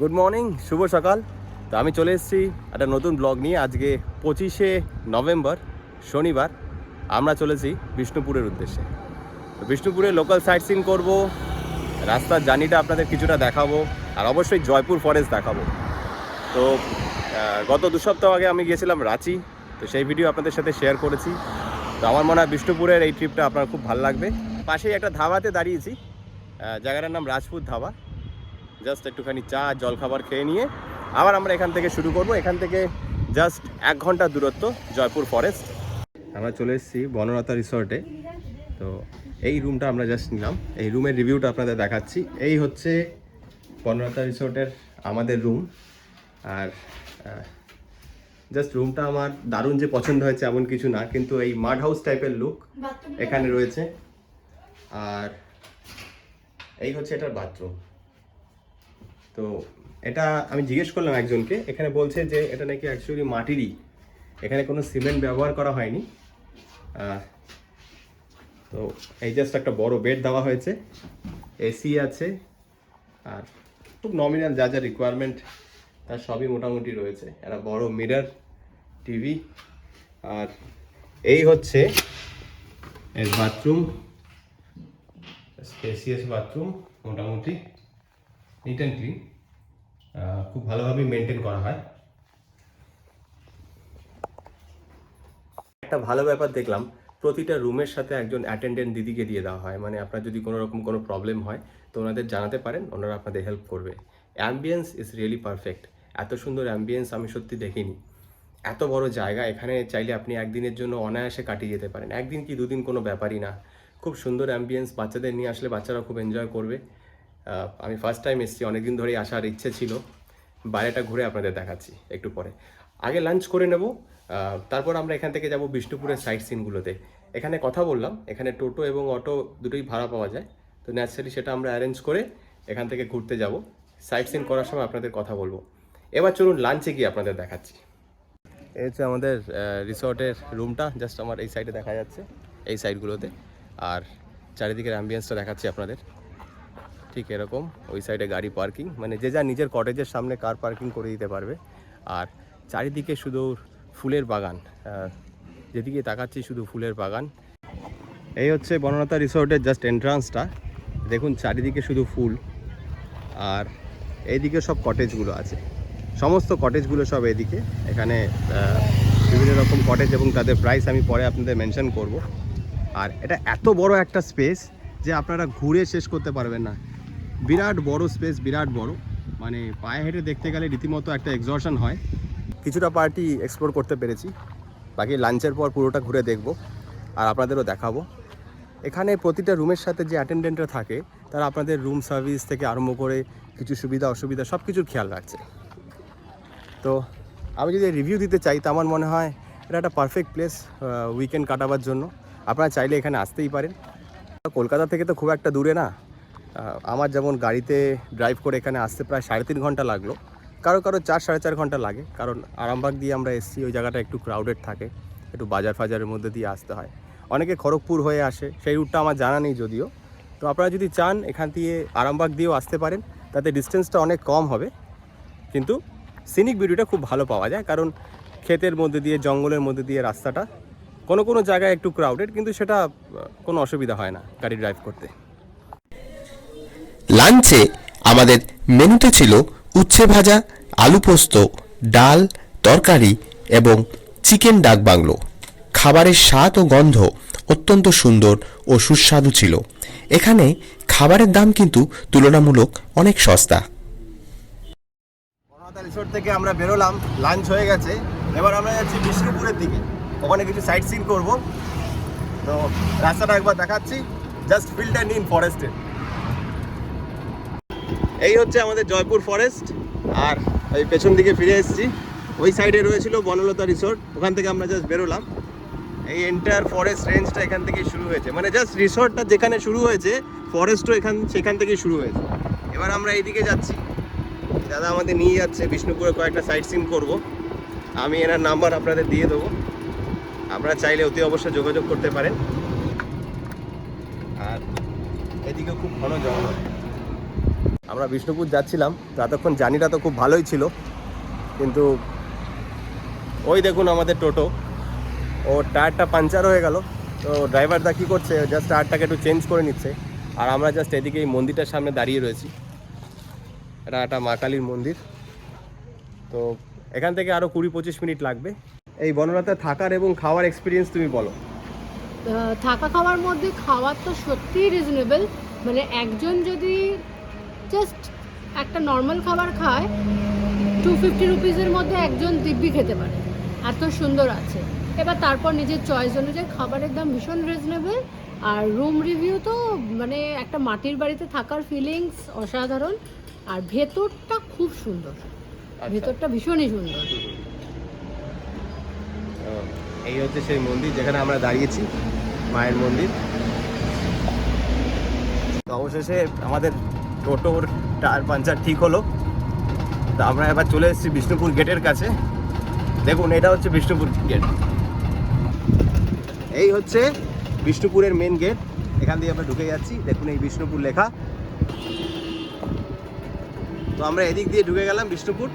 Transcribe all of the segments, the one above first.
Good morning শুভ সকাল। তো আমি চলে এসেছি একটা নতুন ব্লগ নিয়ে। আজকে পঁচিশে নভেম্বর, শনিবার, আমরা চলেছি বিষ্ণুপুরের উদ্দেশ্যে। তো বিষ্ণুপুরে লোকাল সাইট সিন করব, রাস্তার জার্নিটা আপনাদের কিছুটা দেখাবো, আর অবশ্যই জয়পুর ফরেস্ট দেখাবো। তো গত দু সপ্তাহ আগে আমি গিয়েছিলাম রাঁচি, তো সেই ভিডিও আপনাদের সাথে শেয়ার করেছি। তো আমার মনে হয় বিষ্ণুপুরের এই ট্রিপটা আপনার খুব ভালো লাগবে। পাশেই একটা ধাবাতে দাঁড়িয়েছি জায়গাটার নাম রাজপুত ধাবা। জাস্ট একটুখানি চা জলখাবার খেয়ে নিয়ে আবার আমরা এখান থেকে শুরু করব। এখান থেকে জাস্ট এক ঘণ্টা দূরত্ব জয়পুর ফরেস্ট। আমরা চলে এসেছি বনলতা রিসর্টে। তো এই রুমটা আমরা জাস্ট নিলাম। এই রুমের রিভিউটা আপনাদের দেখাচ্ছি। এই হচ্ছে বনলতা রিসর্টের আমাদের রুম। আর জাস্ট রুমটা আমার দারুণ যে পছন্দ হয়েছে এমন কিছু না কিন্তু এই মাড হাউস টাইপের লুক এখানে রয়েছে। আর এই হচ্ছে এটার বাথরুম। তো এটা আমি জিজ্ঞেস করলাম একজনকে, এখানে বলছে যে এটা নাকি অ্যাকচুয়ালি মাটিরই। এখানে কোনো সিমেন্ট ব্যবহার করা হয়নি। তো এই জাস্ট একটা বড় বেড দেওয়া হয়েছে। এসি আছে, আর খুব নমিনাল যা যা রিকোয়ারমেন্ট তার সবই মোটামুটি রয়েছে। একটা বড় মিরার টিভি আর এই হচ্ছে এর বাথরুম স্পেসিয়াস বাথরুম মোটামুটি। নিট অ্যান্ড ক্লিন খুব ভালোভাবে মেনটেন করা হয়। একটা ভালো ব্যাপার দেখলাম, প্রতিটা রুমের সাথে একজন অ্যাটেন্ডেন্ট দিদিকে দিয়ে দেওয়া হয়। মানে আপনার যদি কোনো রকম কোনো প্রবলেম হয়, তো ওনাদের জানাতে পারেন, ওনারা আপনাদের হেল্প করবে। অ্যাম্বিয়েন্স ইজ রিয়েলি পারফেক্ট এত সুন্দর অ্যাম্বিয়েন্স আমি সত্যি দেখিনি। এত বড় জায়গা, এখানে চাইলে আপনি একদিনের জন্য অনায়াসে কাটিয়ে যেতে পারেন। একদিন কি দুদিন কোনো ব্যাপারই না। খুব সুন্দর অ্যাম্বিয়েন্স বাচ্চাদের নিয়ে আসলে বাচ্চারা খুব এনজয় করবে। আমি ফার্স্ট টাইম এসেছি, অনেকদিন ধরেই আসার ইচ্ছে ছিল। বাইরেটা ঘুরে আপনাদের দেখাচ্ছি একটু পরে। আগে লাঞ্চ করে নেব তারপর আমরা এখান থেকে যাব বিষ্ণুপুরের সাইট সিনগুলোতে এখানে কথা বললাম, এখানে টোটো এবং অটো দুটোই ভাড়া পাওয়া যায়। তো ন্যাচারালি সেটা আমরা অ্যারেঞ্জ করে এখান থেকে ঘুরতে যাব। সাইট সিন করার সময় আপনাদের কথা বলব। এবার চলুন লাঞ্চে গিয়ে আপনাদের দেখাচ্ছি। এই হচ্ছে আমাদের রিসর্টের রুমটা জাস্ট আমার এই সাইডে দেখা যাচ্ছে, এই সাইডগুলোতে আর চারিদিকের অ্যাম্বিয়েন্সটা দেখাচ্ছি আপনাদের। ঠিক এরকম, ওই সাইডে গাড়ি পার্কিং মানে যে যা নিজের কটেজের সামনে কার পার্কিং করে দিতে পারবে। আর চারিদিকে শুধু ফুলের বাগান যেদিকে তাকাচ্ছি শুধু ফুলের বাগান। এই হচ্ছে বনলতা রিসোর্টের জাস্ট এন্ট্রান্সটা দেখুন চারিদিকে শুধু ফুল, আর এইদিকে সব কটেজগুলো আছে। সমস্ত কটেজগুলো সব এদিকে এখানে বিভিন্ন রকম কটেজ এবং তাদের প্রাইস আমি পরে আপনাদের মেনশন করব। আর এটা এত বড় একটা স্পেস যে আপনারা ঘুরে শেষ করতে পারবেন না। বিরাট বড় স্পেস বিরাট বড়। মানে পায়ে হেঁটে দেখতে গেলে রীতিমতো একটা এক্সর্শন হয়। কিছুটা পার্টি এক্সপ্লোর করতে পেরেছি। বাকি লাঞ্চের পর পুরোটা ঘুরে দেখব আর আপনাদেরও দেখাবো। এখানে প্রতিটা রুমের সাথে যে অ্যাটেন্ডেন্টরা থাকে, তারা আপনাদের রুম সার্ভিস থেকে আরম্ভ করে কিছু সুবিধা, অসুবিধা সব কিছুর খেয়াল রাখছে। তো আমি যদি রিভিউ দিতে চাই, তো আমার মনে হয় এটা একটা পারফেক্ট প্লেস উইকেন্ড কাটাবার জন্য। আপনারা চাইলে এখানে আসতেই পারেন। কলকাতা থেকে তো খুব একটা দূরে না। আমার যেমন গাড়িতে ড্রাইভ করে এখানে আসতে প্রায় সাড়ে তিন ঘণ্টা লাগল। কারও কারও চার, সাড়ে চার ঘণ্টা লাগে। কারণ আরামবাগ দিয়ে আমরা এসেছি, ওই জায়গাটা একটু ক্রাউডেড থাকে। একটু বাজার ফাজারের মধ্যে দিয়ে আসতে হয়। অনেকে খড়গপুর হয়ে আসে, সেই রুটটা আমার জানা নেই যদিও। তো আপনারা যদি চান, এখান দিয়ে আরামবাগ দিয়েও আসতে পারেন। তাতে ডিস্টেন্সটা অনেক কম হবে। কিন্তু সিনিক বিউটিটা খুব ভালো পাওয়া যায়। কারণ ক্ষেতের মধ্যে দিয়ে, জঙ্গলের মধ্যে দিয়ে রাস্তাটা কোনো কোনো জায়গায় একটু ক্রাউডেড কিন্তু সেটা কোনো অসুবিধা হয় না গাড়ি ড্রাইভ করতে। লাঞ্চে আমাদের মেনুতে ছিল উচ্ছে ভাজা, আলু পোস্ত, ডাল, তরকারি এবং চিকেন ডাক বাংলো। খাবারের স্বাদ ও গন্ধ অত্যন্ত সুন্দর ও সুস্বাদু ছিল। এখানে খাবারের দাম কিন্তু তুলনামূলক অনেক সস্তা। রিসোর্ট থেকে আমরা বেরোলাম, লাঞ্চ হয়ে গেছে। এবার আমরা যাচ্ছি বিষ্ণুপুরের দিকে। ওখানে কিছু সাইট সিন করব। তো রাস্তাটা একবার দেখাচ্ছি। জাস্ট ফিল্টার নিন ফরেস্টের। এই হচ্ছে আমাদের জয়পুর ফরেস্ট আর ওই পেছন দিকে ফিরে এসেছি। ওই সাইডে রয়েছিল বনলতা রিসোর্ট ওখান থেকে আমরা জাস্ট বেরোলাম। এই এন্টায়ার ফরেস্ট রেঞ্জটা এখান থেকেই শুরু হয়েছে। মানে জাস্ট রিসোর্টটা যেখানে শুরু হয়েছে ফরেস্টও এখান, সেখান থেকেই শুরু হয়েছে। এবার আমরা এইদিকে যাচ্ছি। দাদা আমাদের নিয়ে যাচ্ছে, বিষ্ণুপুরে কয়েকটা সাইট সিন করব। আমি এনার নাম্বার আপনাদের দিয়ে দেবো। আপনারা চাইলে অতি অবশ্যই যোগাযোগ করতে পারেন। আর এদিকে খুব ঘন জঙ্গল। আমরা বিষ্ণুপুর যাচ্ছিলাম তো এতক্ষণ জার্নিটা তো খুব ভালোই ছিল। কিন্তু ওই দেখুন আমাদের টোটো, ও টায়ারটা পাঞ্চার হয়ে গেল। তো ড্রাইভারদা কী করছে জাস্ট টায়ারটাকে একটু চেঞ্জ করে নিচ্ছে। আর আমরা জাস্ট এদিকে এই মন্দিরটার সামনে দাঁড়িয়ে রয়েছি। এটা একটা মা কালীর মন্দির। তো এখান থেকে আরও কুড়ি পঁচিশ মিনিট লাগবে। এই বনরাতে থাকার এবং খাওয়ার এক্সপিরিয়েন্স তুমি বলো। থাকা খাওয়ার মধ্যে খাওয়ার তো সত্যিই রিজনেবল মানে একজন যদি জাস্ট একটা নর্মাল খাবার খায় টু ফিফটি রুপিসের মধ্যে একজন দিব্যি খেতে পারে এত সুন্দর আছে। এবার তারপর নিজের চয়েস অনুযায়ী খাবারের দাম ভীষণ রিজনেবল আর রুম রিভিউ তো মানে একটা মাটির বাড়িতে থাকার ফিলিংস অসাধারণ আর ভেতরটা খুব সুন্দর। ভেতরটা ভীষণই সুন্দর। এই হচ্ছে সেই মন্দির যেখানে আমরা দাঁড়িয়েছি মায়ের মন্দির। তো অবশেষে আমাদের টোটোর টায়ার পাঞ্চার ঠিক হলো। তো আমরা এবার চলে এসেছি বিষ্ণুপুর গেটের কাছে। দেখুন, এটা হচ্ছে বিষ্ণুপুর গেট এই হচ্ছে বিষ্ণুপুরের মেন গেট এখান দিয়ে আমরা ঢুকে যাচ্ছি। দেখুন এই বিষ্ণুপুর লেখা। তো আমরা এদিক দিয়ে ঢুকে গেলাম বিষ্ণুপুর।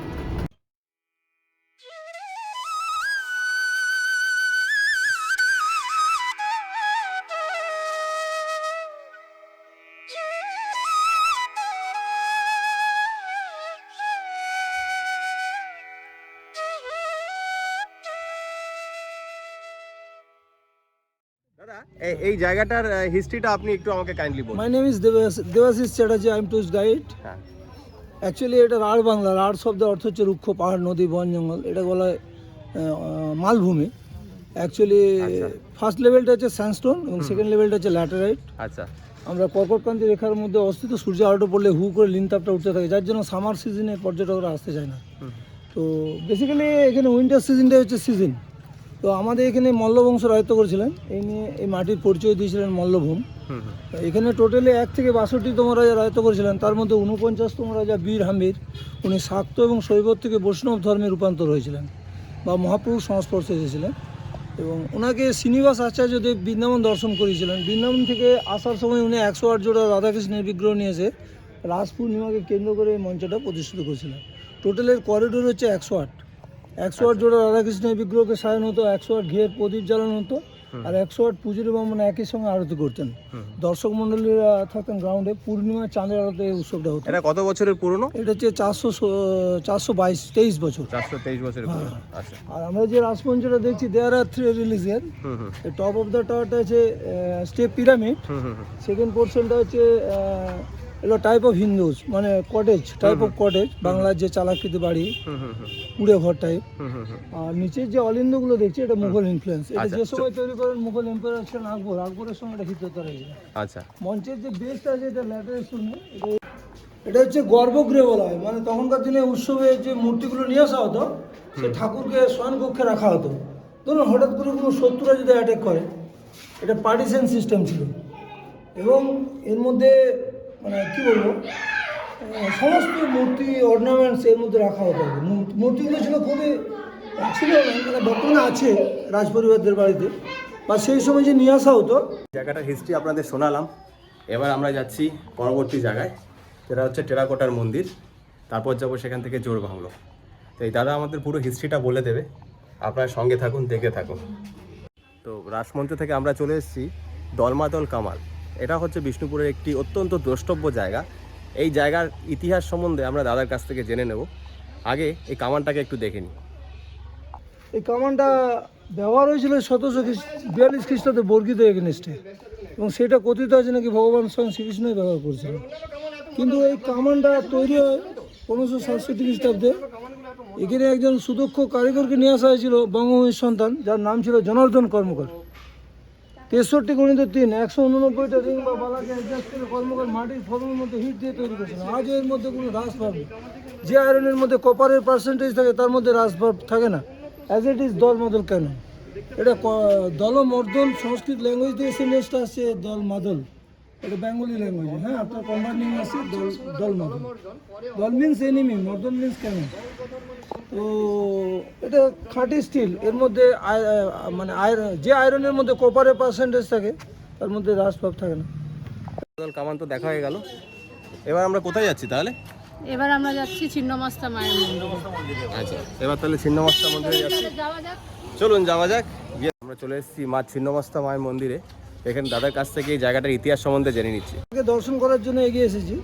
এই- জায়গাটার হিস্ট্রিটা আপনি একটু আমাকে কাইন্ডলি বলুন। Name is Devas, Devashish Chatterjee. I'm tourist guide. হ্যাঁ। অ্যাকচুয়ালি এটা রাঢ় বাংলা রাঢ় শব্দের অর্থ হচ্ছে রুক্ষ পাহাড় নদী বন জঙ্গল। এটা বলা হয় মালভূমি। অ্যাকচুয়ালি। ফার্স্ট লেভেলটা হচ্ছে স্যান্ডস্টোন এবং সেকেন্ড লেভেলটা হচ্ছে ল্যাটারাইট আচ্ছা। আমরা কর্কটক্রান্তি রেখার মধ্যে অস্থিত সূর্য আলোটা পড়লে হু করে লিনতাপটা উঠতে থাকে যার জন্য সামার সিজনে পর্যটকরা আসতে চায় না। তো বেসিক্যালি এখানে উইন্টার সিজনটাই হচ্ছে সিজন তো আমাদের এখানে মল্লবংশ রায়ত্ব করেছিলেন। এই নিয়ে এই মাটির পরিচয় দিয়েছিলেন মল্লভূম এখানে টোটালি এক থেকে বাষট্টিতম রাজা রায়ত্ব করেছিলেন। তার মধ্যে উনপঞ্চাশতম রাজা বীর হাম্বির উনি শাক্ত এবং শৈব থেকে বৈষ্ণব ধর্মে রূপান্তর হয়েছিলেন বা মহাপ্রভুর সংস্পর্শে এসেছিলেন। এবং ওনাকে শ্রীনিবাস আচার্যদেব বৃন্দাবন দর্শন করিয়েছিলেন। বৃন্দাবন থেকে আসার সময় উনি একশো আট জোড়া রাধাকৃষ্ণের বিগ্রহ নিয়ে এসে রাস পূর্ণিমাকে কেন্দ্র করে এই মঞ্চটা প্রতিষ্ঠিত করেছিলেন। টোটালের করিডোর হচ্ছে একশো আট। একশো আট জোড়া রাধাকৃষ্ণের বিগ্রহকে সাজানো হতো একশো আট ঘিয়ের প্রদীপ জ্বালানো হতো আর একশো আট পুজোর ব্রাহ্মণ একই সঙ্গে আরতি করতেন। দর্শক মন্ডলীরা থাকতেন গ্রাউন্ডে পূর্ণিমা চাঁদের আলোতে এই উৎসবটা হতো। এটা কত বছরের পুরনো? এটা হচ্ছে চারশো চারশো বাইশ তেইশ বছর। চারশো তেইশ বছরের পুরনো আচ্ছা। আর আমরা যে রাজমঞ্চটা দেখছি দেয়ার আর থ্রি রিলিজের টপ অফ দ্য টাওয়ারটা হচ্ছে স্টেপ পিরামিড। সেকেন্ড পোর্শনটা হচ্ছে এলো টাইপ অফ হিন্দুজ মানে কটেজ টাইপ অফ কটেজ বাংলার যে চালাকৃতি বাড়ি কুড়ে ঘর টাইপ। আর নিচের যে অলিন্দগুলো দেখছি এটা মুঘল ইনফ্লুয়েন্স এটা আচ্ছা, যে সময় তৈরি করেন মুঘল এম্পায়ার ছিলেন আকবর। আকবরের সময় এটা হিততা রয়েছে আচ্ছা। মঞ্চের যে বেসটা আছে এটা ল্যাটারের সঙ্গে এটা হচ্ছে গর্ভগৃহ বলা হয়। মানে তখনকার দিনে উৎসবে যে মূর্তিগুলো নিয়ে আসা হতো সে ঠাকুরকে কক্ষে রাখা হতো। ধরুন হঠাৎ করে কোনো শত্রুরা যদি অ্যাটাক করে এটা পার্টিশন সিস্টেম ছিল। এবং এর মধ্যে মানে কী বলব? সমস্ত মূর্তি অর্নামেন্টস এর মধ্যে রাখা হতো মূর্তিগুলো ছিল খুবই ছিল মানে বর্তমানে আছে রাজপরিবারদের বাড়িতে। বা সেই সময় যে নিয়ে আসা হতো। জায়গাটার হিস্ট্রি আপনাদের শোনালাম। এবার আমরা যাচ্ছি পরবর্তী জায়গায়। যেটা হচ্ছে টেরাকোটার মন্দির। তারপর যাব সেখান থেকে জোর বাংলো। তো এই দাদা আমাদের পুরো হিস্ট্রিটা বলে দেবে। আপনার সঙ্গে থাকুন, দেখে থাকুন। তো রাসমঞ্চ থেকে আমরা চলে এসেছি দলমাদল কামাল। এটা হচ্ছে বিষ্ণুপুরের একটি অত্যন্ত দ্রষ্টব্য জায়গা। এই জায়গার ইতিহাস সম্বন্ধে আমরা দাদার কাছ থেকে জেনে নেব। আগে এই কামানটাকে একটু দেখে নিই। এই কামানটা ব্যবহার হয়েছিল সতেরোশো বিয়াল্লিশ খ্রিস্টাব্দে বর্গিত এগেনিস্টে এবং সেটা কথিত আছে নাকি ভগবান স্বয়ং শ্রীকৃষ্ণই ব্যবহার করেছিলেন। কিন্তু এই কামানটা তৈরি হয় পনেরোশো সাতষট্টি খ্রিস্টাব্দে। এখানে একজন সুদক্ষ কারিগরকে নিয়ে আসা হয়েছিল বঙ্গভূমির সন্তান, যার নাম ছিল জনার্দন কর্মকার। তেষট্টি গণিত তিন, একশো উননব্বইটা রিং বা বালাকে অ্যাডজাস্ট করে কর্মকার মাটির ফলনের মধ্যে হিট দিয়ে তৈরি করেছিল আজও এর মধ্যে কোনো হ্রাস পাবে যে আয়রনের মধ্যে কপারের পার্সেন্টেজ থাকে, তার মধ্যে হ্রাস থাকে না। অ্যাজ ইট ইজ দল মদল কেন? এটা দল মর্দল সংস্কৃত ল্যাঙ্গুয়েজ দিয়ে এসে নেক্সট আসছে দল মাদল। এটা বেঙ্গলি ল্যাঙ্গুয়েজ হ্যাঁ আপনার কম্বাইনিং আছে, দল দল মদল। দল মিনস এনিমি মর্দল মিনস কেন? তো এটা খাঁটি স্টিল এর মধ্যে মানে আয়রন যে আয়রনের মধ্যে কপারের পার্সেন্টেজ থাকে তার মধ্যে হ্রাস ভাব থাকে না। কামান তো দেখা হয়ে গেল। এবার আমরা কোথায় যাচ্ছি তাহলে? এবার আমরা যাচ্ছি ছিন্নমাস্তা মায়ের মন্দিরে। আচ্ছা এবার তাহলে ছিন্নমস্তা মন্দিরে যাচ্ছি। চলুন যাওয়া যাক। গিয়ে আমরা চলে এসেছি মা ছিন্নমস্তা মায়ের মন্দিরে। এখানে দাদার কাছ থেকে এই জায়গাটার ইতিহাস সম্বন্ধে জেনে নিচ্ছি। মাকে দর্শন করার জন্য এগিয়ে এসেছি।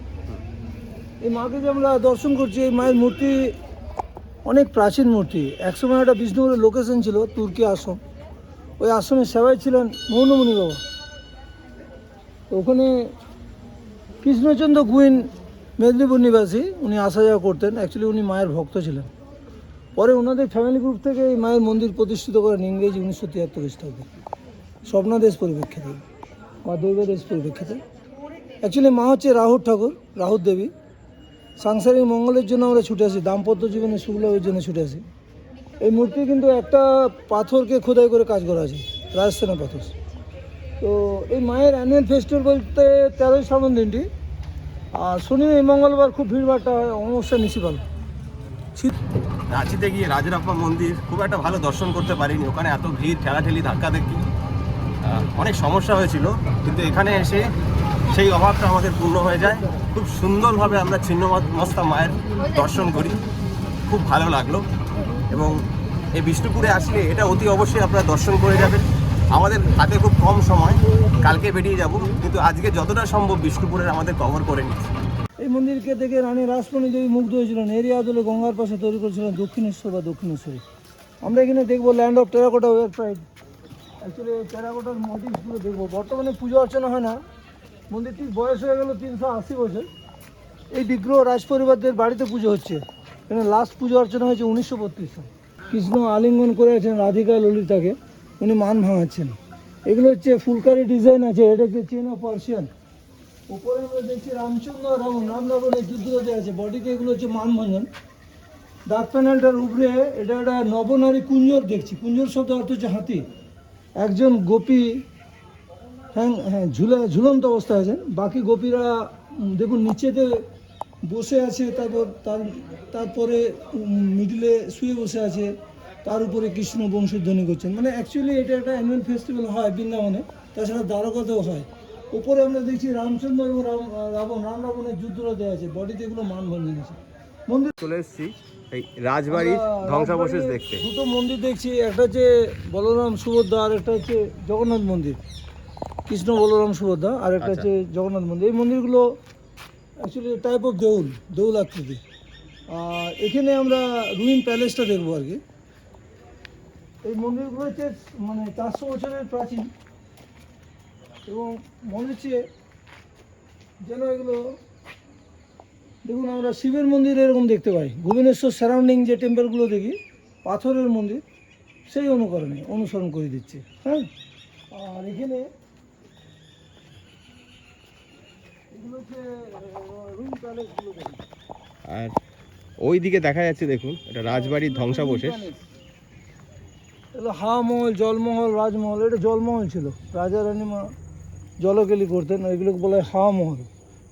এই মাকে যে আমরা দর্শন করছি এই মায়ের মূর্তি অনেক প্রাচীন মূর্তি। একসময় একটা বিষ্ণুপুরের লোকেশন ছিল, তুর্কি আশ্রম। ওই আশ্রমের সেবায় ছিলেন মৌনমণি বাবা। ওখানে কৃষ্ণচন্দ্র গুইন মেদিনীপুর নিবাসী, উনি আসা যাওয়া করতেন। অ্যাকচুয়ালি উনি মায়ের ভক্ত ছিলেন। পরে ওনাদের ফ্যামিলি গ্রুপ থেকে এই মায়ের মন্দির প্রতিষ্ঠিত করেন ইংরেজি উনিশশো তিয়াত্তর খ্রিস্টাব্দে। স্বপ্নাদেশ পরিপ্রেক্ষিতে বা দৈবদেশ পরিপ্রেক্ষিতে। অ্যাকচুয়ালি মা হচ্ছে রাহুর ঠাকুর, রাহুর দেবী। সাংসারিক মঙ্গলের জন্য আমরা ছুটে আসি, দাম্পত্য জীবনে সুখলাভের জন্য ছুটে আসি। এই মূর্তি কিন্তু একটা পাথরকে খোদাই করে কাজ করা আছে, রাজস্থানের পাথর। তো এই মায়ের অ্যানুয়াল ফেস্টিভ্যাল বলতে তেরোই শ্রাবণ দিনটি। আর শনি এই মঙ্গলবার খুব ভিড়ভাড়টা হয়, অমাবস্যা নিশিপাল রাঁচিতে গিয়ে রাজরাপ্পা মন্দির খুব একটা ভালো দর্শন করতে পারিনি, ওখানে এত ভিড়, ঠেলাঠেলি ধাক্কা দেখি। অনেক সমস্যা হয়েছিল, কিন্তু এখানে এসে সেই অভাবটা আমাদের পূর্ণ হয়ে যায়। খুব সুন্দরভাবে আমরা ছিন্ন মস্তা মায়ের দর্শন করি। খুব ভালো লাগল। এবং এই বিষ্ণুপুরে আসলে এটা অতি অবশ্যই আপনারা দর্শন করে যাবেন। আমাদের হাতে খুব কম সময়, কালকে বেরিয়ে যাব। কিন্তু আজকে যতটা সম্ভব বিষ্ণুপুরের আমাদের কভার করে নিচ্ছি এই মন্দিরকে দেখে রানী রাসমণি দেবী মুগ্ধ হয়েছিলেন। এরই আদলে গঙ্গার পাশে তৈরি করেছিলেন দক্ষিণেশ্বর বা দক্ষিণেশ্বরী। আমরা এখানে দেখব land of terracotta website actually টেরাকোটার মোটিভসগুলো দেখব। বর্তমানে পুজো অর্চনা হয় না। মন্দিরটির বয়স হয়ে গেল তিনশো আশি বছর। এই বিগ্রহ রাজপরিবারদের বাড়িতে পুজো হচ্ছে। এখানে লাস্ট পুজো অর্চনা হয়েছে উনিশশো বত্রিশ সাল। কৃষ্ণ আলিঙ্গন করে আছেন রাধিকা ললিতাকে। উনি মান ভাঙাচ্ছেন। এগুলো হচ্ছে ফুলকারি ডিজাইন আছে, এটা হচ্ছে চেন অফ পার্সিয়ান উপরে আমরা দেখছি রামচন্দ্র রাম রাবণের যুদ্ধ হতে আছে। বডিতে এগুলো হচ্ছে মানভঞ্জন ডাক প্যানেলটার উপরে এটা একটা নবনারী কুঞ্জর দেখছি। কুঞ্জর শব্দ অর্থ হচ্ছে হাতি। একজন গোপী হ্যাঁ হ্যাঁ ঝুলে ঝুলন্ত অবস্থায় আছেন। বাকি গোপীরা দেখুন নিচেতে বসে আছে তারপর তার তারপরে মিডিলে শুয়ে বসে আছে তার উপরে কৃষ্ণ বংশধ্বনি করছেন। মানে অ্যাকচুয়ালি এটা একটা অ্যানুয়াল ফেস্টিভ্যাল হয় বৃন্দাবনে তাছাড়া দ্বারকাতেও হয়। উপরে আমরা দেখছি রামচন্দ্র এবং রাম রাবণ রাম রাবণের যুদ্ধটা দেওয়া আছে বডিতে এগুলো মানভঞ্জন আছে মন্দির চলে এসেছি এই রাজবাড়ির ধ্বংসাবশেষ দেখতে। দুটো মন্দির দেখছি একটা হচ্ছে বলরাম সুভদ্রা আর একটা হচ্ছে জগন্নাথ মন্দির। কৃষ্ণ বলরাম সুভদ্রা আর একটা আচ্ছা। হচ্ছে জগন্নাথ মন্দির। এই মন্দিরগুলো অ্যাকচুয়ালি টাইপ অফ দেউল দেউল আকৃতি। আর এখানে আমরা রুইন প্যালেসটা দেখব আর কি। এই মন্দিরগুলো হচ্ছে মানে চারশো বছরের প্রাচীন। এবং মনে হচ্ছে যেন এগুলো দেখুন আমরা শিবের মন্দির এরকম দেখতে পাই। ভুবনেশ্বর সারাউন্ডিং যে টেম্পলগুলো দেখি পাথরের মন্দির সেই অনুকরণে অনুসরণ করে দিচ্ছে। হ্যাঁ? আর এখানে এগুলো হচ্ছে রুম প্যালেসগুলো দেখি আর ওই দিকে দেখা যাচ্ছে দেখুন এটা রাজবাড়ির ধ্বংসাবশেষ। এগুলো হাওয়া মহল জলমহল রাজমহল এটা জলমহল ছিল। রাজা রানীমা জলকেলি করতেন এগুলোকে বলা হয় হাওয়া মহল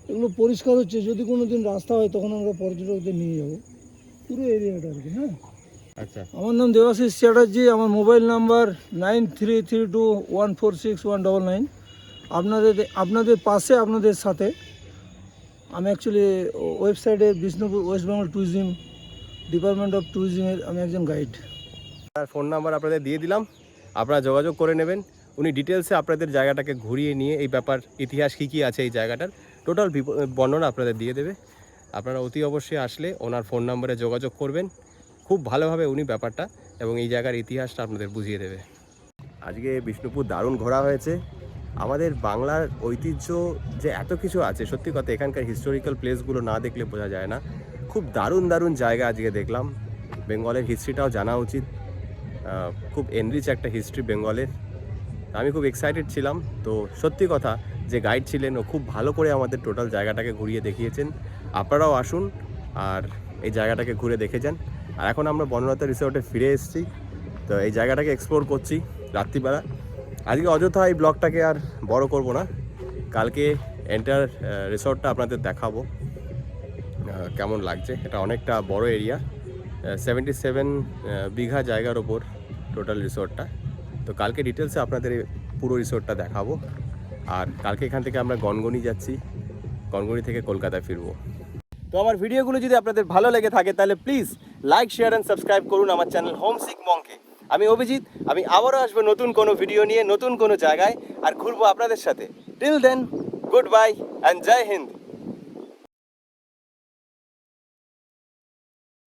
এগুলো পরিষ্কার হচ্ছে যদি কোনো দিন রাস্তা হয় তখন আমরা পর্যটকদের নিয়ে যাব। পুরো এরিয়াটা আর কি হ্যাঁ? আচ্ছা। আমার নাম দেবাশিস চ্যাটার্জি আমার mobile number nine three three two one four six one double nine. আপনাদের আপনাদের পাশে আপনাদের সাথে। আমি অ্যাকচুয়ালি ওয়েবসাইটে Bishnupur West Bengal tourism department of ট্যুরিজমের আমি একজন গাইড তার ফোন নাম্বার আপনাদের দিয়ে দিলাম। আপনারা যোগাযোগ করে নেবেন। উনি ডিটেলসে আপনাদের জায়গাটাকে ঘুরিয়ে নিয়ে এই ব্যাপার ইতিহাস কী কী আছে এই জায়গাটার টোটাল বর্ণনা আপনাদের দিয়ে দেবে। আপনারা অতি অবশ্যই আসলে ওনার ফোন নাম্বারে যোগাযোগ করবেন। খুব ভালোভাবে উনি ব্যাপারটা এবং এই জায়গার ইতিহাসটা আপনাদের বুঝিয়ে দেবে। আজকে বিষ্ণুপুর দারুণ ঘোরা হয়েছে। আমাদের বাংলার ঐতিহ্য যে এত কিছু আছে, সত্যি কথা এখানকার হিস্টোরিক্যাল প্লেসগুলো না দেখলে বোঝা যায় না। খুব দারুণ দারুণ জায়গা আজকে দেখলাম। বেঙ্গলের হিস্ট্রিটাও জানা উচিত। খুব এনরিচ একটা হিস্ট্রি বেঙ্গলের। আমি খুব এক্সাইটেড ছিলাম। তো সত্যি কথা যে গাইড ছিলেন, ও খুব ভালো করে আমাদের টোটাল জায়গাটাকে ঘুরিয়ে দেখিয়েছেন। আপনারাও আসুন আর এই জায়গাটাকে ঘুরে দেখে যান। আর এখন আমরা বনলতা রিসোর্টে ফিরে এসেছি। তো এই জায়গাটাকে এক্সপ্লোর করছি রাত্রিবেলা। আজকে অযথা এই ব্লগটাকে আর বড় করব না। কালকে এন্টার রিসোর্টটা আপনাদের দেখাবো কেমন লাগছে। এটা অনেকটা বড় এরিয়া সেভেন্টি সেভেন বিঘা জায়গার ওপর টোটাল রিসোর্টটা তো কালকে ডিটেলসে আপনাদের পুরো রিসোর্টটা দেখাবো। আর কালকে এখান থেকে আমরা গনগনি যাচ্ছি, গনগনি থেকে কলকাতায় ফিরবো। তো আমার ভিডিওগুলো যদি আপনাদের ভালো লেগে থাকে, তাহলে please like share and subscribe করুন আমার চ্যানেল হোম সিক মঙ্কে আমি অভিজিৎ, আমি আবারও আসব নতুন কোনো ভিডিও নিয়ে, নতুন কোনো জায়গায়, আর ঘুরবো আপনাদের সাথে। Till then good bye and Jai Hind.